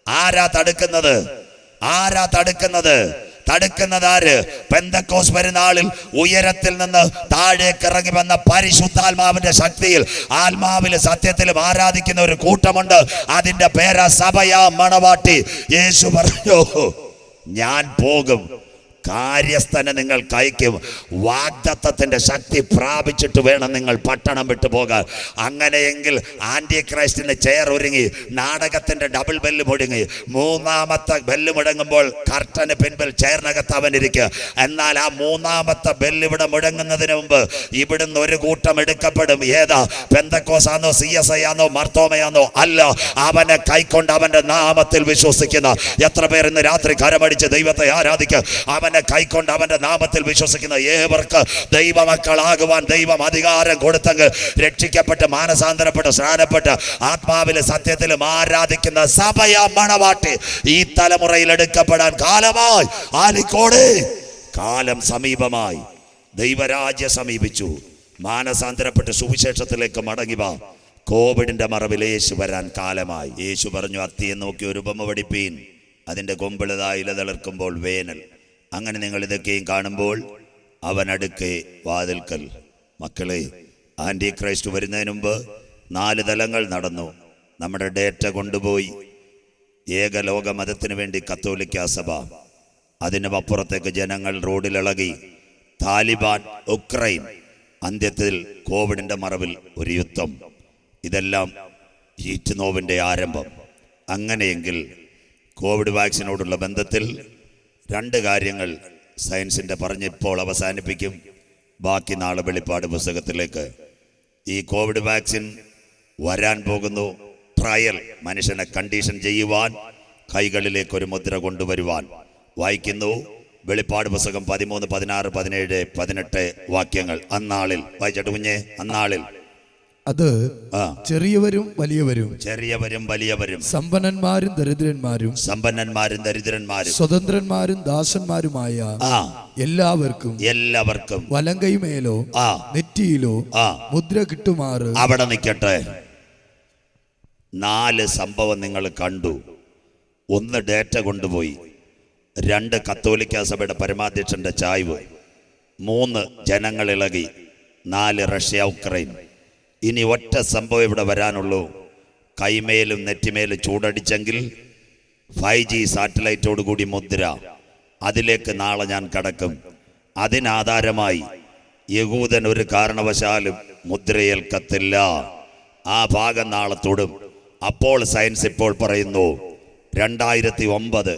ആരാ തടുക്കുന്നത്? ആരാ തടുക്കുന്നത്? തടുക്കുന്നത് ആര്? പെന്തക്കോസ് പെരുന്നാളിൽ ഉയരത്തിൽ നിന്ന് താഴേക്ക് ഇറങ്ങി വന്ന പരിശുദ്ധാത്മാവിന്റെ ശക്തിയിൽ ആത്മാവിൽ സത്യത്തിലും ആരാധിക്കുന്ന ഒരു കൂട്ടമുണ്ട്. അതിന്റെ പേരാ സഭയാ മണവാട്ടി. യേശു പറഞ്ഞു ഞാൻ പോകും. കാര്യസ്ഥനെ നിങ്ങൾ കയക്കും വാഗ്ദത്തത്തിന്റെ ശക്തി പ്രാപിച്ചിട്ട് വേണം നിങ്ങൾ പട്ടണം വിട്ടു പോകാൻ. അങ്ങനെയെങ്കിൽ ആന്റി ക്രൈസ്റ്റിന് ചെയർ ഒരുങ്ങി നാടകത്തിന്റെ ഡബിൾ ബെല്ല് മുടങ്ങി. മൂന്നാമത്തെ ബെല്ല് മുടങ്ങുമ്പോൾ കർട്ടന് പിൻപിൽ ചെയറിനകത്ത് അവൻ ഇരിക്കുക എന്നാൽ ആ മൂന്നാമത്തെ ബെല്ല് ഇവിടെ മുടങ്ങുന്നതിന് മുമ്പ് ഇവിടുന്ന് ഒരു കൂട്ടം എടുക്കപ്പെടും. ഏതാ? പെന്തക്കോസാന്നോ സി എസ് ഐ ആണോ മർത്തോമയാന്നോ അല്ല. അവനെ കൈക്കൊണ്ട് അവന്റെ നാമത്തിൽ വിശ്വസിക്കുന്ന. എത്ര പേർ ഇന്ന് രാത്രി കരമടിച്ച് ദൈവത്തെ ആരാധിക്കുക അവനെ കൈക്കൊണ്ട് അവന്റെ നാമത്തിൽ വിശ്വസിക്കുന്ന ഏവർക്ക് ദൈവമക്കളാകുവാൻ ദൈവം അധികാരം കൊടുത്തങ്ങ് രക്ഷിക്കപ്പെട്ട് മാനസാന്തരപ്പെട്ട് സ്നാനപ്പെട്ട് ആത്മാവിലെ സത്യത്തിലും ആരാധിക്കുന്ന സഭയ മണവാട്ടി ഈ തലമുറയിൽ എടുക്കപ്പെടാൻ കാലമായി. ആലിക്കോട് കാലം സമീപമായി. ദൈവരാജ്യ സമീപിച്ചു. മാനസാന്തരപ്പെട്ട് സുവിശേഷത്തിലേക്ക് മടങ്ങി വാ. കോവിഡിന്റെ മറവിൽ യേശു വരാൻ കാലമായി. യേശു പറഞ്ഞു അത്തിയെ നോക്കി ഒരു ഉപമ പഠിപ്പീൻ. അതിന്റെ ഇല ഇലതളിർക്കുമ്പോൾ വേനൽ. അങ്ങനെ നിങ്ങൾ ഇതൊക്കെയും കാണുമ്പോൾ അവൻ അടുക്കെ വാതിൽക്കൽ. മക്കളെ ആന്റി ക്രൈസ്റ്റ് വരുന്നതിന് മുമ്പ് നാല് തലങ്ങൾ നടന്നു. നമ്മുടെ ഡേറ്റ കൊണ്ടുപോയി. ഏകലോക മതത്തിന് വേണ്ടി കത്തോലിക്ക സഭ. അതിനും അപ്പുറത്തേക്ക് ജനങ്ങൾ റോഡിലിളകി. താലിബാൻ ഉക്രൈൻ അന്ത്യത്തിൽ കോവിഡിന്റെ മറവിൽ ഒരു യുദ്ധം. ഇതെല്ലാം ഹീറ്റ് നോവിന്റെ ആരംഭം. അങ്ങനെയെങ്കിൽ കോവിഡ് വാക്സിനോടുള്ള ബന്ധത്തിൽ രണ്ട് കാര്യങ്ങൾ സയൻസിന്റെ പറഞ്ഞിപ്പോൾ അവസാനിപ്പിക്കും. ബാക്കി നാളെ വെളിപ്പാട് പുസ്തകത്തിലേക്ക്. ഈ കോവിഡ് വാക്സിൻ വരാൻ പോകുന്നു. ട്രയൽ മനുഷ്യനെ കണ്ടീഷൻ ചെയ്യുവാൻ കൈകളിലേക്ക് ഒരു മുദ്ര കൊണ്ടുവരുവാൻ. വായിക്കുന്നു. വെളിപ്പാട് പുസ്തകം പതിമൂന്ന് പതിനാറ് പതിനേഴ് പതിനെട്ട് വാക്യങ്ങൾ. അന്നാളിൽ വായിച്ചോട്ട് കുഞ്ഞെ? അന്നാളിൽ. അത് ചെറിയവരും വലിയവരും ചെറിയവരും വലിയവരും സമ്പന്നന്മാരും ദരിദ്രന്മാരും സമ്പന്നന്മാരും ദരിദ്രന്മാരും സ്വതന്ത്രന്മാരും ദാസന്മാരുമായ എല്ലാവർക്കും എല്ലാവർക്കും വലങ്കൈമേലോ നെറ്റിയിലോ മുദ്ര കിട്ടുമാറ്. അവിടെ നിൽക്കട്ടെ നാല് സംഭവം നിങ്ങൾ കണ്ടു. ഒന്ന് ഡേറ്റ കൊണ്ടുപോയി. രണ്ട് കത്തോലിക്ക സഭയുടെ പരമാധ്യക്ഷന്റെ ചായ്വ്. മൂന്ന് ജനങ്ങൾ ഇളകി. നാല് റഷ്യ ഉക്രൈൻ. ഇനി ഒറ്റ സംഭവം ഇവിടെ വരാനുള്ളൂ. കൈമേലും നെറ്റിമേലും ചൂടടിച്ചെങ്കിൽ ഫൈവ് ജി സാറ്റലൈറ്റോട് കൂടി മുദ്ര. അതിലേക്ക് നാളെ ഞാൻ കടക്കും. അതിനാധാരമായി യഹൂദൻ ഒരു കാരണവശാലും മുദ്രയേൽക്കത്തില്ല. ആ ഭാഗം നാളെ തൊടും. അപ്പോൾ സയൻസ് ഇപ്പോൾ പറയുന്നു രണ്ടായിരത്തി ഒമ്പത്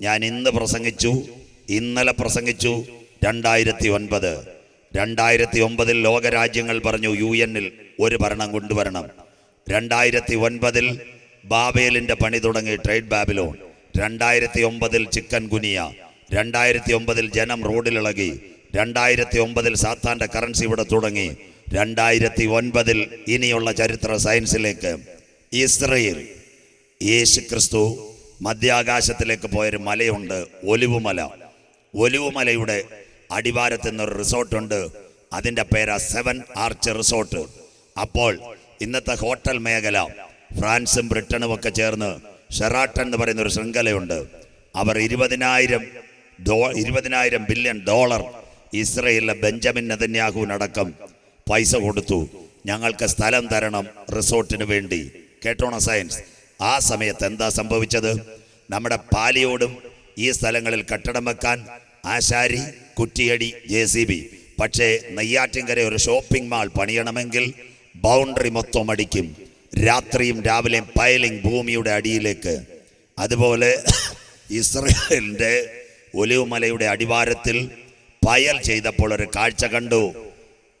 ഞാൻ ഇന്ന് പ്രസംഗിച്ചു ഇന്നലെ പ്രസംഗിച്ചു രണ്ടായിരത്തി ഒൻപത് രണ്ടായിരത്തി ഒമ്പതിൽ ലോകരാജ്യങ്ങൾ പറഞ്ഞു യു എന്നിൽ ഒരു ഭരണം കൊണ്ടുവരണം. രണ്ടായിരത്തി ഒൻപതിൽ ബാബേലിന്റെ പണി തുടങ്ങി ട്രേഡ് ബാബിലോൺ. രണ്ടായിരത്തി ഒമ്പതിൽ ചിക്കൻ ഗുനിയ. രണ്ടായിരത്തി ഒമ്പതിൽ ജനം റോഡിലിളകി രണ്ടായിരത്തി ഒമ്പതിൽ സാത്താന്റെ കറൻസി ഇവിടെ തുടങ്ങി. രണ്ടായിരത്തി ഒൻപതിൽ ഇനിയുള്ള ചരിത്ര സയൻസിലേക്ക് ഇസ്രയേൽ യേശു ക്രിസ്തു മധ്യാകാശത്തിലേക്ക് പോയൊരു മലയുണ്ട് ഒലിവുമല. ഒലിവുമലയുടെ അടിവാരത്ത് നിന്നൊരു റിസോർട്ടുണ്ട് അതിന്റെ പേരാ സെവൻ ആർച്ച് റിസോർട്ട് അപ്പോൾ ഇന്നത്തെ ഹോട്ടൽ മേഖല ഫ്രാൻസും ബ്രിട്ടനും ഒക്കെ ചേർന്ന് ഷെറാട്ടൺ എന്ന് പറയുന്ന ഒരു ശൃംഖലയുണ്ട്. അവർ ഇരുപതിനായിരം ഡോ ഇരുപതിനായിരം ബില്യൺ ഡോളർ ഇസ്രയേലിലെ ബെഞ്ചമിൻ നെതന്യാഹുവിനടക്കം പൈസ കൊടുത്തു. ഞങ്ങൾക്ക് സ്ഥലം തരണം റിസോർട്ടിന് വേണ്ടി. കേട്ടോണ സയൻസ്? ആ സമയത്ത് എന്താ സംഭവിച്ചത്? നമ്മുടെ പാലിയോടും ഈ സ്ഥലങ്ങളിൽ കെട്ടിടം വെക്കാൻ ആശാരി കുറ്റിയടി ജെ സി ബി. പക്ഷേ നെയ്യാറ്റിൻകര ഒരു ഷോപ്പിംഗ് മാൾ പണിയണമെങ്കിൽ ബൗണ്ടറി മൊത്തം അടിക്കും. രാത്രിയും രാവിലെയും പയലിംഗ് ഭൂമിയുടെ അടിയിലേക്ക്. അതുപോലെ ഇസ്രയേലിന്റെ ഒലിവുമലയുടെ അടിവാരത്തിൽ പയൽ ചെയ്തപ്പോൾ ഒരു കാഴ്ച കണ്ടു.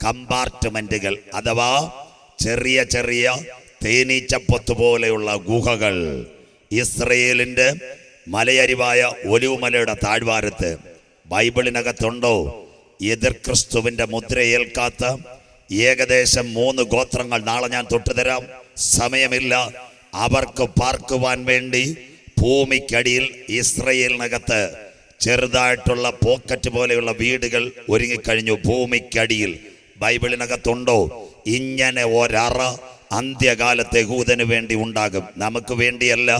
കമ്പാർട്ട്മെന്റുകൾ അഥവാ ചെറിയ ചെറിയ തേനീച്ചപ്പൊത്ത് പോലെയുള്ള ഗുഹകൾ. ഇസ്രയേലിന്റെ മലയരിവായ ഒലിവുമലയുടെ താഴ്വാരത്ത്. ബൈബിളിനകത്തുണ്ടോ? എതിർ ക്രിസ്തുവിന്റെ മുദ്രയേൽക്കാത്ത ഏകദേശം മൂന്ന് ഗോത്രങ്ങൾ നാളെ ഞാൻ തൊട്ടുതരാം. സമയമില്ല. അവർക്ക് പാർക്കുവാൻ വേണ്ടി ഭൂമിക്കടിയിൽ ഇസ്രയേലിനകത്ത് ചെറുതായിട്ടുള്ള പോക്കറ്റ് പോലെയുള്ള വീടുകൾ ഒരുങ്ങിക്കഴിഞ്ഞു. ഭൂമിക്കടിയിൽ ബൈബിളിനകത്തുണ്ടോ? ഇങ്ങനെ ഒരറ അന്ത്യകാലത്തെ ഹൂതന് വേണ്ടി ഉണ്ടാകും. നമുക്ക് വേണ്ടിയല്ല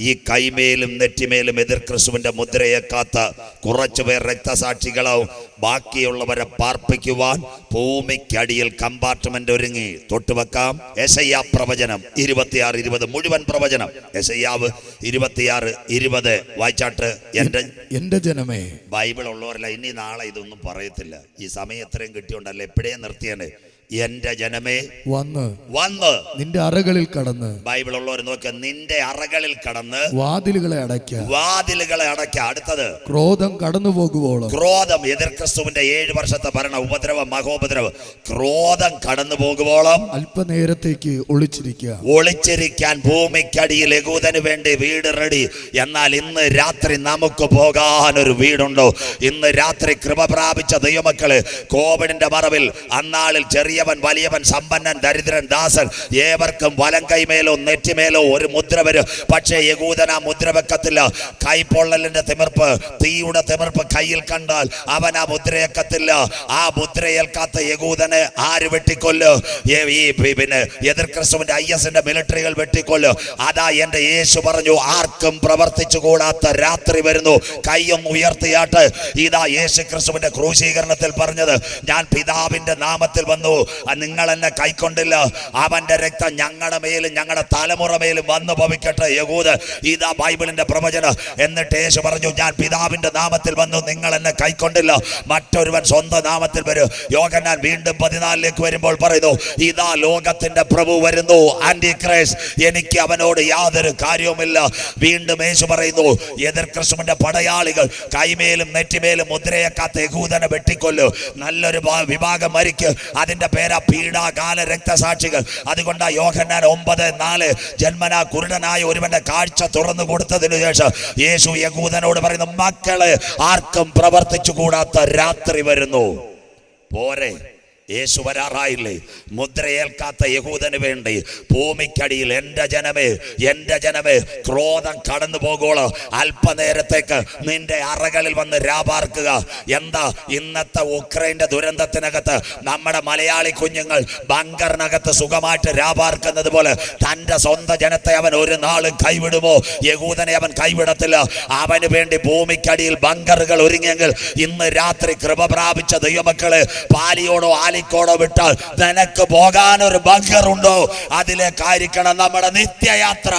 ഈ കൈമേലും നെറ്റിമേലും എതിർ ക്രിസ്തുവിന്റെ മുദ്രയെ മുദ്രയേക്കാത്ത കുറച്ചുപേർ രക്തസാക്ഷികളാവും. ബാക്കിയുള്ളവരെ പാർപ്പിക്കുവാൻ ഭൂമിക്കടിയിൽ കമ്പാർട്ട്മെന്റ് ഒരുങ്ങി. തൊട്ടുവെക്കാം യശയ്യാ പ്രവചനം. ഇരുപത്തിയാറ് ഇരുപത്. മുഴുവൻ പ്രവചനം. എസയ്യാവ് ഇരുപത്തിയാറ് ഇരുപത്. വായിച്ചാട്ട്. എന്റെ എന്റെ ജനമേ. ബൈബിൾ ഉള്ളവരല്ല ഇനി നാളെ ഇതൊന്നും പറയത്തില്ല. ഈ സമയം എത്രയും കിട്ടിയോണ്ടല്ല എപ്പോഴേ നിർത്തിയാണ് എന്റെ ജനമേ വന്ന് വന്ന്. നിന്റെ അറകളിൽ കടന്ന് ബൈബിൾ ഉള്ളവർ നോക്കുക നിന്റെ അറകളിൽ കടന്ന് വാതിലുകളെ അടയ്ക്ക. വാതിലുകളെ അടയ്ക്ക. അടുത്തത് ക്രോധം കടന്നു പോകുവോളം ക്രോധം എതിർ ക്രിസ്തുവിന്റെ ഏഴ് വർഷത്തെ ഭരണ ഉപദ്രവം മഹോപദ്രവം. ക്രോധം കടന്നു പോകുവോളം. അല്പനേരത്തേക്ക് ഒളിച്ചിരിക്കുക ഒളിച്ചിരിക്കാൻ ഭൂമിക്കടിയിൽ യകൂതന് വേണ്ടി വീട് റെഡി എന്നാൽ ഇന്ന് രാത്രി നമുക്ക് പോകാൻ ഒരു വീടുണ്ടോ? ഇന്ന് രാത്രി കൃപ പ്രാപിച്ച ദൈവമക്കൾ കോവിഡിന്റെ മറവിൽ അന്നാളിൽ ചെറിയവൻ വലിയവൻ സമ്പന്നൻ ദരിദ്രൻ ദാസൻ ഏവർക്കും വലം കൈമേലോ നെറ്റിമേലോ ഒരു മുദ്ര വരും. പക്ഷേ യകൂദൻ ആ മുദ്ര വെക്കത്തില്ല. കൈപ്പൊള്ളലിന്റെ തിമിർപ്പ് തീയുടെ തിമിർപ്പ് കയ്യിൽ കണ്ടാൽ അവൻ ആ മുദ്രയേക്കത്തില്ല ആ മുദ്രയേൽക്കാത്ത യകൂദനെ ആര് വെട്ടിക്കൊല്ലു? ഈ പിന്നെ എതിർ ക്രിസ്തുവിന്റെ ഐ എസിന്റെ മിലിറ്ററികൾ വെട്ടിക്കൊല്ലു. അതാ എന്റെ യേശു പറഞ്ഞു ആർക്കും പ്രവർത്തിച്ചു കൂടാത്ത രാത്രി വരുന്നു. കൈയും ഉയർത്തിയാട്ട്. ഇതാ യേശു ക്രിസ്തുവിന്റെ ക്രൂശീകരണത്തിൽ പറഞ്ഞത് ഞാൻ പിതാവിന്റെ നാമത്തിൽ വന്നു. നിങ്ങൾ എന്നെ കൈക്കൊണ്ടില്ല. അവന്റെ രക്തം ഞങ്ങളുടെ മേലും ഞങ്ങളുടെ തലമുറ മേലും വന്നു ഭവിക്കട്ടെ യഹൂദ്. ഇതാ ബൈബിളിന്റെ പ്രവചനം. എന്നിട്ട് യേശു പറഞ്ഞു ഞാൻ പിതാവിന്റെ നാമത്തിൽ വന്നു നിങ്ങൾ എന്നെ കൈക്കൊണ്ടില്ല. മറ്റൊരുവൻ സ്വന്തം നാമത്തിൽ വരും. യോഗനാൻ വീണ്ടും പതിനാലിലേക്ക് വരുമ്പോൾ പറയുന്നു ഇതാ ലോകത്തിന്റെ പ്രഭു വരുന്നു ആന്റി ക്രൈസ്. എനിക്ക് അവനോട് യാതൊരു കാര്യവുമില്ല. വീണ്ടും യേശു പറയുന്നു എതിർ ക്രിസ്തുവിന്റെ പടയാളികൾ കൈമേലും നെറ്റിമേലും മുദ്രയേക്കാത്ത യഹൂദനെ വെട്ടിക്കൊല്ലു. നല്ലൊരു വിഭാഗം മരിക്ക്. അതിന്റെ പേരാ പീഡാകാല രക്തസാക്ഷികൾ. അതുകൊണ്ട് യോഹന്നാൻ ഒമ്പത് നാല് ജന്മനാ കുരുടനായ ഒരുവന്റെ കാഴ്ച തുറന്നു കൊടുത്തതിനു ശേഷം യേശു യകൂദനോട് പറയുന്നു മക്കൾ ആർക്കും പ്രവർത്തിച്ചു കൂടാത്ത രാത്രി വരുന്നു. പോരെ. യേശു വരാറായില്ലേ? മുദ്രയേൽക്കാത്ത യഹൂദന് വേണ്ടി ഭൂമിക്കടിയിൽ എന്റെ ജനമേ എന്റെ ജനമേ ക്രോധം കടന്നു പോകുവോളോ. അല്പനേരത്തേക്ക് നിന്റെ അറകളിൽ വന്ന് രാപാർക്കുക. എന്താ ഇന്നത്തെ ഉക്രൈന്റെ ദുരന്തത്തിനകത്ത് നമ്മുടെ മലയാളി കുഞ്ഞുങ്ങൾ ബങ്കറിനകത്ത് സുഖമായിട്ട് രാപാർക്കുന്നത് പോലെ തന്റെ സ്വന്തം ജനത്തെ അവൻ ഒരു നാളും കൈവിടുമോ? യഹൂദനെ അവൻ കൈവിടത്തില്ല. അവന് വേണ്ടി ഭൂമിക്കടിയിൽ ബങ്കറുകൾ ഒരുങ്ങിയെങ്കിൽ ഇന്ന് രാത്രി കൃപ പ്രാപിച്ച ദൈവമക്കളെ പാലിയോടോ ആലിക്കോടോ വിട്ടാൽ നിനക്ക് പോകാൻ ഒരു ബങ്കർ ഉണ്ടോ അതിലേക്കായിരിക്കണം നമ്മുടെ നിത്യയാത്ര.